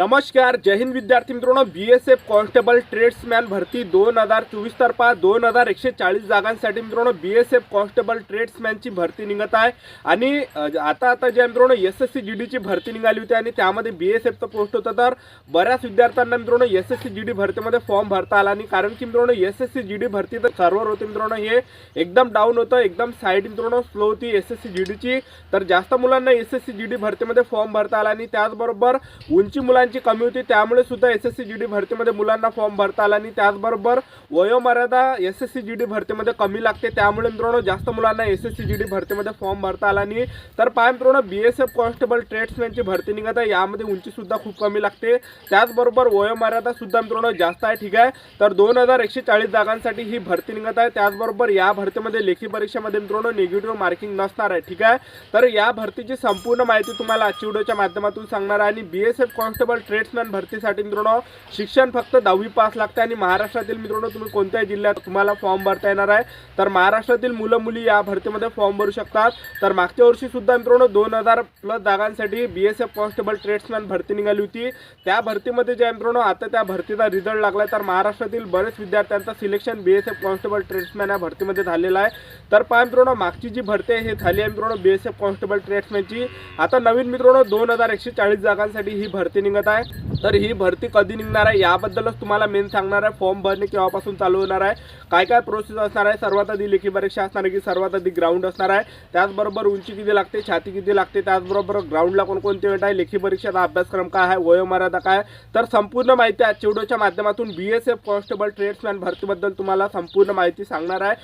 नमस्कार जय हिंद विद्यार्थी मित्रांनो. B S F constable tradesman भरती दोन हजार चोवीस तर्फा दोन हजार एकशे चाळीस जागांसाठी मित्रांनो बी एस एफ कॉन्स्टेबल ट्रेड्समॅनची भरती निघत आहे. आणि आता आता जे मित्रांनो एस एस सी जी डीची भरती निघाली होती आणि त्यामध्ये बी एस एफचं पोस्ट होतं. तर बऱ्याच विद्यार्थ्यांना मित्रांनो S S C G D भरतीमध्ये फॉर्म भरता आला आणि कारण की मित्रांनो S S C G D भरती तर सर्व्हर होते मित्रांनो हे एकदम डाऊन होतं एकदम साईड मित्रांनो स्लो होती एस एस सी जी डीची तर जास्त मुलांना S S C G D भरतीमध्ये फॉर्म भरता आला आणि त्याचबरोबर उंची मुलांची कमी होती त्यामुळे सुद्धा S S C G D भरतीमध्ये मुलांना फॉर्म भरता आला आणि त्याचबरोबर वयोमर्यादा S S C G D भरतीमध्ये कमी लागते. त्यामुळे मित्रांनो जास्त मुलांना S S C G D भरतीमध्ये फॉर्म भरता आला नाही तर पाय मित्रांनो बी एस एफ कॉन्स्टेबल ट्रेड्समॅनची भरती निघत आहे. यामध्ये उंचीसुद्धा खूप कमी लागते. त्याचबरोबर वयोमर्यादा सुद्धा मित्रांनो जास्त आहे. ठीक आहे? तर दोन हजार एकशे चाळीस जागांसाठी ही भरती निघत आहे. त्याचबरोबर या भरतीमध्ये लेखी परीक्षेमध्ये मित्रांनो निगेटिव्ह मार्किंग नसणार आहे. ठीक आहे? तर या भरतीची संपूर्ण माहिती तुम्हाला आजच्या व्हिडिओच्या माध्यमातून सांगणार आहे आणि B S F constable tradesman भरतीसाठी मित्रांनो शिक्षण फक्त दहावी पास लागते आणि महाराष्ट्रातील मित्रांनो तुम्ही कोणत्याही जिल्ह्यात तुम्हाला फॉर्म भरता येणार आहे. तर महाराष्ट्रातील मुलं मुली या भरतीमध्ये फॉर्म भरू शकतात. तर मागच्या वर्षी सुद्धा मित्रांनो दोन हजार प्लस जागांसाठी B S F constable tradesman भरती निघाली होती. त्या भरतीमध्ये जे मित्रांनो आता त्या भरतीचा रिझल्ट लागला तर महाराष्ट्रातील बरेच विद्यार्थ्यांचं selection B S F constable tradesman या भरतीमध्ये झालेलं आहे. तर पहा मित्रांनो मागची जी भरती आहे हे झाली आहे मित्रांनो बी एस एफ कॉन्स्टेबल ट्रेड्समॅनची आता नवीन मित्रांनो दोन हजार एकशे चाळीस जागांसाठी ही भरती निघत आहे. तर ही भरती कधी निघणार आहे याबद्दलच तुम्हाला मेन सांगणार आहे. फॉर्म भरणे केव्हापासून चालू होणार आहे? काय काय प्रोसेस असणार आहे? सर्वात आधी लेखी परीक्षा असणार आहे की सर्वात आधी ग्राउंड असणार आहे? त्याचबरोबर उंची किती लागते? छाती किती लागते? त्याचबरोबर ग्राउंडला कोणकोणते इव्हेंट आहे? लेखी परीक्षेचा अभ्यासक्रम काय आहे? वयोमर्यादा काय तर संपूर्ण माहिती आजच्या व्हिडिओच्या माध्यमातून B S F constable tradesman भरतीबद्दल तुम्हाला संपूर्ण माहिती सांगणार आहे.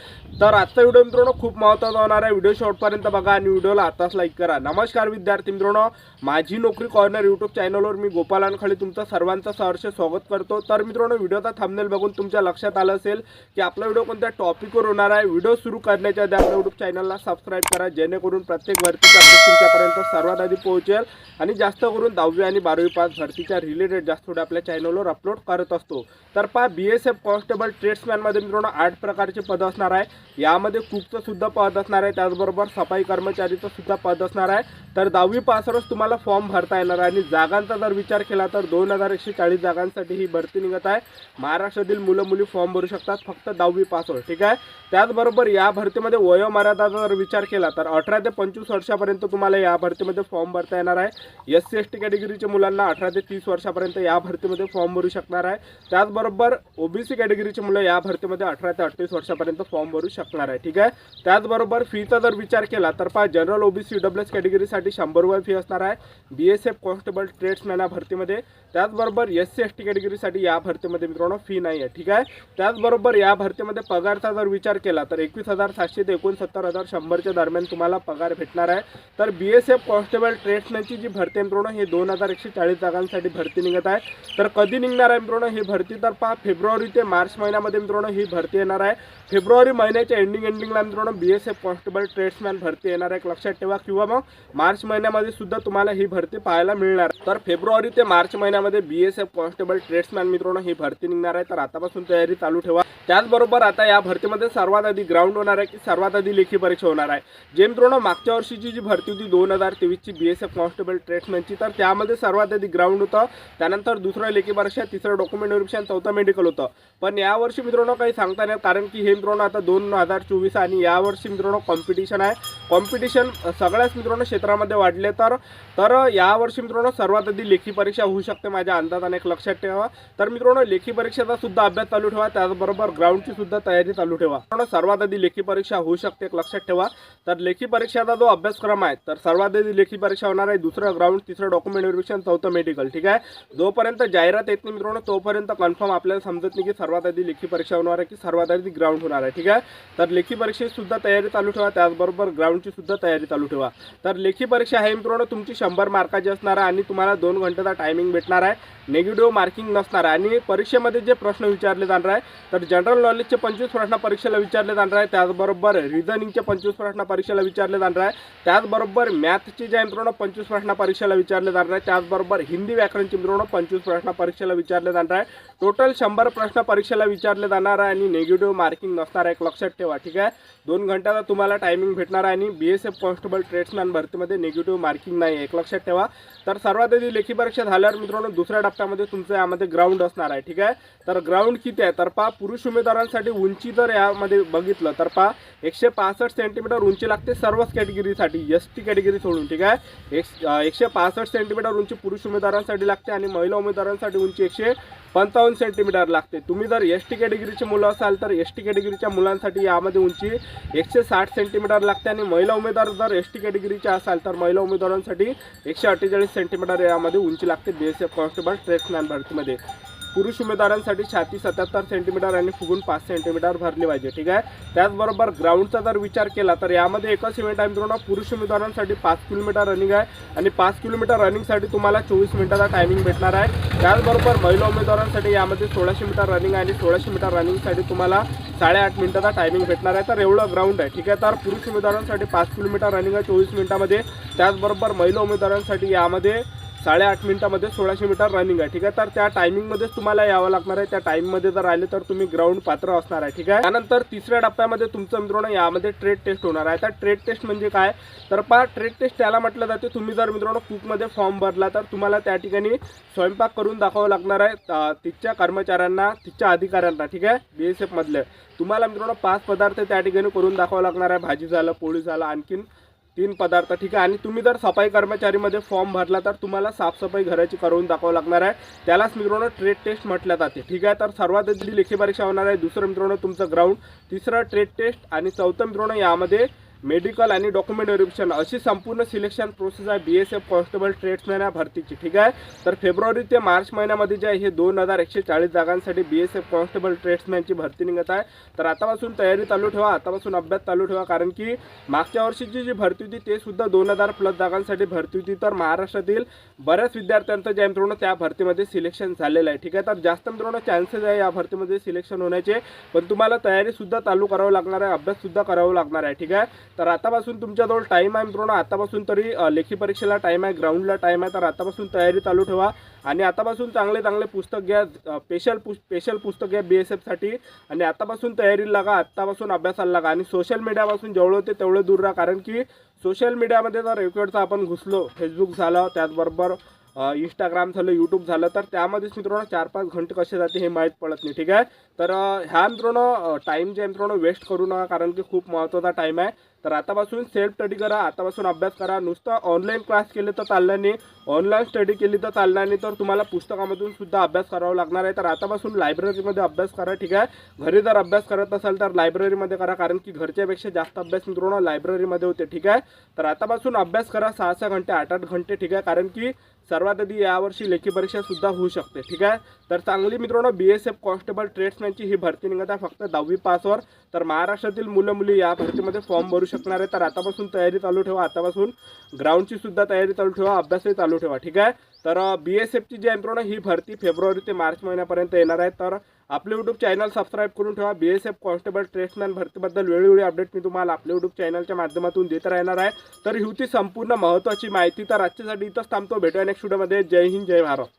तर आजचा व्हिडिओ मित्रांनो खूप महत्त्वाचा होणार आहे. व्हिडिओ शॉर्टपर्यंत बघा आणि व्हिडिओला आताच लाईक करा. नमस्कार विद्यार्थी मित्रांनो. माझी नोकरी कॉर्नर यूट्यूब चॅनलवर मी गोपाळ अनखळे तुमचं सर्वांचं सहर्ष स्वागत करतो. तर मित्रांनो व्हिडिओचा थांबनेल बघून तुमच्या लक्षात आलं असेल की आपला व्हिडिओ कोणत्या टॉपिकवर होणार आहे व्हिडिओ सुरू करण्याच्या आधी आपल्या यूट्यूब चॅनलला सबस्क्राईब करा जेणेकरून प्रत्येक भरतीचा अपडेट तुमच्यापर्यंत सर्वात आधी पोहोचेल आणि जास्त करून दहावी आणि बारावी पास भरतीच्या रिलेटेड जास्त थोडे आपल्या चॅनलवर अपलोड करत असतो. तर पहा बी एस एफ कॉन्स्टेबल ट्रेड्समॅनमध्ये मित्रांनो आठ प्रकारचे पद असणार आहे. यामध्ये कुकचं सुद्धा पद असणार आहे त्याचबरोबर सफाई कर्मचारीचं सुद्धा पद असणार आहे. तर दहावी पासवरच तुम्हाला फॉर्म भरता येणार आहे आणि जागांचा जर विचार केला तर दोन हजार एकशे चाळीस जागांसाठी ही भरती निघत आहे. महाराष्ट्रातील मुलं मुली फॉर्म भरू शकतात फक्त दहावी पासवर ठीक आहे? त्याचबरोबर या भरतीमध्ये वयोमर्यादाचा जर विचार केला तर अठरा ते पंचवीस वर्षापर्यंत तुम्हाला या भरतीमध्ये फॉर्म भरता येणार आहे. एस सी एस टी कॅटेगरीच्या मुलांना अठरा ते तीस वर्षापर्यंत या भरतीमध्ये फॉर्म भरू शकणार आहे. त्याचबरोबर ओबीसी कॅटेगरीची मुलं या भरतीमध्ये अठरा ते अठ्ठावीस वर्षापर्यंत फॉर्म भरू शकणार आहे ठीक आहे? त्याचबरोबर फीचा जर विचार केला तर पहा जनरल ओबीसी डब्ल्यू एस कॅटेगरीसाठी शंभर रुपये फी असणार आहे. B S F constable tradesman भरती भरतीमध्ये त्याचबरोबर एस सी एस टी कॅटेगरीसाठी या भरतीमध्ये मित्रांनो फी नाही आहे ठीक आहे? त्याचबरोबर या भरतीमध्ये पगारचा जर विचार केला तर एकवीस हजार सातशे ते एकोणसत्तर हजार शंभरच्या दरम्यान तुम्हाला पगार भेटणार आहे. तर बी एस एफ कॉन्स्टेबल ट्रेड्समॅनची जी भरती आहे मित्रांनो हे दोन हजार एकशे चाळीस जागांसाठी भरती निघत आहे. तर कधी निघणार आहे मित्रांनो ही भरती? तर पहा फेब्रुवारी ते मार्च महिन्यामध्ये मित्रांनो ही भरती येणार आहे. फेब्रुवारी महिन्याच्या एंडिंग एंडिंगला मित्रांनो B S F constable tradesman भरती येणार आहे लक्षात ठेवा. किंवा मग मार्च महिन्यामध्ये सुद्धा तुम्हाला ही भरती पाहायला मिळणार तर फेब्रुवारी ते मार्च महिन्यामध्ये B S F constable tradesman मित्रांनो ही भरती निघणार आहे. तर आतापासून तयारी चालू ठेवा. त्याचबरोबर आता या भरतीमध्ये सर्वात आधी ग्राउंड होणार आहे की सर्वात आधी लेखी परीक्षा होणार आहे. जे मित्रांनो मागच्या वर्षीची जी भरती होती दोन हजार तेवीसची बी एस एफ कॉन्स्टेबल ट्रेटमेंटची तर त्यामध्ये सर्वात आधी ग्राउंड होतं. त्यानंतर दुसरं लेखी परीक्षा तिसरं डॉक्युमेंट व्हेरिफिकेशन चौथं मेडिकल होतं. पण यावर्षी मित्रांनो काही सांगता नाही कारण की हे मित्रांनो आता दोन हजार चोवीस आणि यावर्षी मित्रांनो कॉम्पिटिशन आहे. कॉम्पिटिशन सगळ्याच मित्रांनो क्षेत्रामध्ये वाढले तर तर यावर्षी मित्रांनो सर्वात आधी लेखी परीक्षा होऊ शकते माझ्या अंदाजाने एक लक्षात ठेवा. तर मित्रांनो लेखी परीक्षेचा सुद्धा अभ्यास चालू ठेवा. त्याचबरोबर ग्राउंडची सुद्धा तयारी चालू ठेवा. सर्वात आधी लेखी परीक्षा होऊ शकते लक्षात ठेवा. तर लेखी परीक्षेचा जो अभ्यासक्रम आहे तर सर्वात आधी लेखी परीक्षा होणार आहे दुसरं ग्राउंड तिसरं डॉक्युमेंट व्हेरिफिकेशन चौथं मेडिकल ठीक आहे? जोपर्यंत जाहिरात येत नाही मित्रांनो तोपर्यंत कन्फर्म आपल्याला समजत नाही की सर्वात आधी लेखी परीक्षा होणार आहे की सर्वात आधी ग्राउंड होणार आहे ठीक आहे? तर लेखी परीक्षेची सुद्धा तयारी चालू ठेवा त्याचबरोबर ग्राउंडची सुद्धा तयारी चालू ठेवा. तर लेखी परीक्षा आहे मित्रांनो तुमची शंभर मार्काची असणार आहे आणि तुम्हाला दोन घंटेचा टायमिंग भेटणार आहे. नेगेटिव्ह मार्किंग नसणार आहे आणि परीक्षेमध्ये जे प्रश्न विचारले जाणार आहे तर जनरल नॉलेजचे पंचवीस प्रश्न परीक्षेला विचारले जाणार आहे. त्याचबरोबर रिझनिंगचे पंचवीस प्रश्न परीक्षेला विचारले जाणार आहे. त्याचबरोबर मॅथचे जे आहे मित्रांनो पंचवीस प्रश्न परीक्षेला विचारले जाणार आहे. त्याचबरोबर हिंदी व्याकरणचे मित्रांनो पंचवीस प्रश्न परीक्षेला विचारले जाणार आहे. टोटल शंभर प्रश्न परीक्षेला विचारले जाणार आहे आणि निगेटिव्ह मार्किंग नसणार आहे. एक लक्षात ठेवा ठीक आहे? दोन घंट्याचा तुम्हाला टायमिंग भेटणार आहे आणि B S F constable tradesman भरतीमध्ये निगेटिव्ह मार्किंग नाही आहे. एक लक्षात ठेवा. तर सर्वात आधी लेखी परीक्षा झाल्यावर मित्रांनो दुसऱ्या टप्प्यामध्ये तुमचं यामध्ये ग्राउंड असणार आहे ठीक आहे? तर ग्राउंड किती आहे? तर पहा पुरुष उमेदवारांसाठी उंची जर यामध्ये बघितलं तर पहा एकशे पासष्ट सेंटीमीटर उंची लागते सर्वच कॅटेगरीसाठी एस टी कॅटेगरी सोडून ठीक आहे? एक एकशे पासष्ट सेंटीमीटर उंची पुरुष उमेदवारांसाठी लागते आणि महिला उमेदवारांसाठी उंची एकशे पंचावन्न सेंटीमीटर लागते. तुम्ही जर एस टी कॅटेगरीचे मुलं असाल तर एस टी कॅटेगरीच्या मुलांसाठी यामध्ये उंची एकशे साठ सेंटीमीटर लागते आणि महिला उमेदवार जर एस टी कॅटेगरीच्या असाल तर महिला उमेदवारांसाठी एकशे अठ्ठेचाळीस सेंटीमीटर यामध्ये उंची लागते. B S F constable tradesman भरतीमध्ये पुरुष उमेदवारांसाठी छाती सत्याहत्तर सेंटीमीटर आणि फुगून पाच सेंटीमीटर भरली पाहिजे ठीक आहे? त्याचबरोबर ग्राउंडचा जर विचार केला तर यामध्ये एकच इव्हेंट आहे मित्रांनो पुरुष उमेदवारांसाठी पाच किलोमीटर रनिंग आहे आणि पाच किलोमीटर रनिंगसाठी तुम्हाला चोवीस मिनिटाचा टायमिंग भेटणार आहे. त्याचबरोबर महिला उमेदवारांसाठी यामध्ये सोळाशे मीटर रनिंग आहे आणि सोळाशे मीटर रनिंगसाठी तुम्हाला साडेआठ मिनिटाचा टायमिंग भेटणार आहे. तर एवढं ग्राउंड आहे ठीक आहे? तर पुरुष उमेदवारांसाठी पाच किलोमीटर रनिंग आहे चोवीस मिनिटामध्ये. त्याचबरोबर महिला उमेदवारांसाठी यामध्ये साडेआठ मिनिटामध्ये सोळाशे मीटर रनिंग आहे ठीक आहे? तर त्या टायमिंगमध्येच तुम्हाला यावं लागणार आहे. त्या टाईममध्ये जर आले तर तुम्ही ग्राउंड पात्र असणार आहे ठीक आहे? त्यानंतर तिसऱ्या टप्प्यामध्ये तुमचं मित्रांनो यामध्ये ट्रेड टेस्ट होणार आहे. तर ट्रेड टेस्ट म्हणजे काय? तर पहा ट्रेड टेस्ट त्याला म्हटलं जाते तुम्ही जर मित्रांनो कुकमध्ये फॉर्म भरला तर तुम्हाला त्या ठिकाणी स्वयंपाक करून दाखवावं लागणार आहे तिथच्या कर्मचाऱ्यांना तिथच्या अधिकाऱ्यांना ठीक आहे? बी एस एफमधले तुम्हाला मित्रांनो पाच पदार्थ त्या ठिकाणी करून दाखवावं लागणार आहे. भाजी झालं पोळी झालं आणखीन तीन पदार्थ ठीक आहे? आणि तुम्ही जर सफाई कर्मचारीमध्ये फॉर्म भरला तर तुम्हाला साफसफाई घराची करून दाखवावं लागणार आहे. त्यालाच मित्रांनो ट्रेड टेस्ट म्हटल्या जाते. ठीक आहे? तर सर्वात जी लेखी परीक्षा होणार आहे. दुसरं मित्रांनो तुमचं ग्राउंड तिसरं ट्रेड टेस्ट आणि चौथं मित्रांनो यामध्ये मेडिकल आणि डॉक्युमेंट व्हेरिफिकेशन अशी संपूर्ण सिलेक्शन प्रोसेस आहे. B S F constable tradesman या भरतीची ठीक आहे? तर फेब्रुवारी ते मार्च महिन्यामध्ये जे आहे हे दोन हजार एकशे चाळीस जागांसाठी बी एस एफ कॉन्स्टेबल ट्रेड्समॅनची भरती निघत आहे. तर आतापासून तयारी चालू ठेवा आतापासून अभ्यास चालू ठेवा कारण की मागच्या वर्षीची जी भरती होती ते सुद्धा दोन हजार प्लस जागांसाठी भरती होती. तर महाराष्ट्रातील बऱ्याच विद्यार्थ्यांचं जे आहे मित्रांनो त्या भरतीमध्ये सिलेक्शन झालेलं आहे ठीक आहे? तर जास्त मित्रांनो चान्सेस आहे या भरतीमध्ये सिलेक्शन होण्याचे. पण तुम्हाला तयारीसुद्धा चालू करावं लागणार आहे अभ्याससुद्धा करावं लागणार आहे ठीक आहे? तर आतापासून तुमच्याजवळ टाईम आहे मित्रांनो आतापासून तरी लेखी परीक्षेला टाईम आहे ग्राउंडला टाईम आहे. तर आतापासून तयारी चालू ठेवा. आणि आतापासून चांगले चांगले पुस्तक घ्या. स्पेशल पु स्पेशल पुस्तक घ्या बी एस एफसाठी आणि आतापासून तयारीला लागा. आत्तापासून अभ्यासाला लागा. आणि सोशल मीडियापासून जेवढं होते तेवढं दूर राहा. कारण की सोशल मीडियामध्ये जर एकवेळचा आपण घुसलो फेसबुक झालं त्याचबरोबर इंस्टाग्राम झालं यूट्यूब झालं तर त्यामध्येच मित्रांनो चार पाच घंटे कसे जाते हे माहीत पडत नाही. ठीक आहे? तर ह्या मित्रांनो टाईम जे आहे मित्रांनो वेस्ट करू नका. कारण की खूप महत्त्वाचा टाईम आहे. तर आतापासून सेल्फ स्टडी करा आतापासून अभ्यास करा. नुसतं ऑनलाईन क्लास केले तर चालणार नाही. ऑनलाईन स्टडी केली तर चालणार नाही. तर तुम्हाला पुस्तकामधून सुद्धा अभ्यास करावा लागणार आहे. तर आतापासून लायब्ररीमध्ये अभ्यास करा ठीक आहे? घरी जर अभ्यास करत असाल तर लायब्ररीमध्ये करा. कारण की घरच्यापेक्षा जास्त अभ्यास मित्रांनो लायब्ररीमध्ये होते ठीक आहे? तर आतापासून अभ्यास करा सहा सहा घंटे आठ आठ घंटे ठीक आहे? कारण की सर्वात आधी यावर्षी लेखी परीक्षासुद्धा होऊ शकते ठीक आहे? तर चांगली मित्रांनो बी एस एफ कॉन्स्टेबल ट्रेड्समॅनची ही भरती निघत आहे फक्त दहावी पासवर. तर महाराष्ट्रातील मुलं मुली या भरतीमध्ये फॉर्म भरू शकणार आहे. तर आतापासून तयारी चालू ठेवा. आतापासून ग्राउंडची सुद्धा तयारी चालू ठेवा. अभ्यासही चालू ठेवा. ठीक आहे? तर बी एस एफची जी एम्प्रोन ही भरती फेब्रुवारी ते मार्च महिन्यापर्यंत येणार आहे. तर आपले यूट्यूब चॅनल सबस्क्राईब करून ठेवा. B S F constable tradesman भरतीबद्दल वेळोवेळी अपडेट मी तुम्हाला आपल्या यूट्यूब चॅनलच्या माध्यमातून देत राहणार आहे. तर ही होती संपूर्ण महत्त्वाची माहिती. तर आजच्यासाठी इथंच थांबतो. भेटूया नेक्स्ट व्हिडिओमध्ये जय हिंद जय भारत.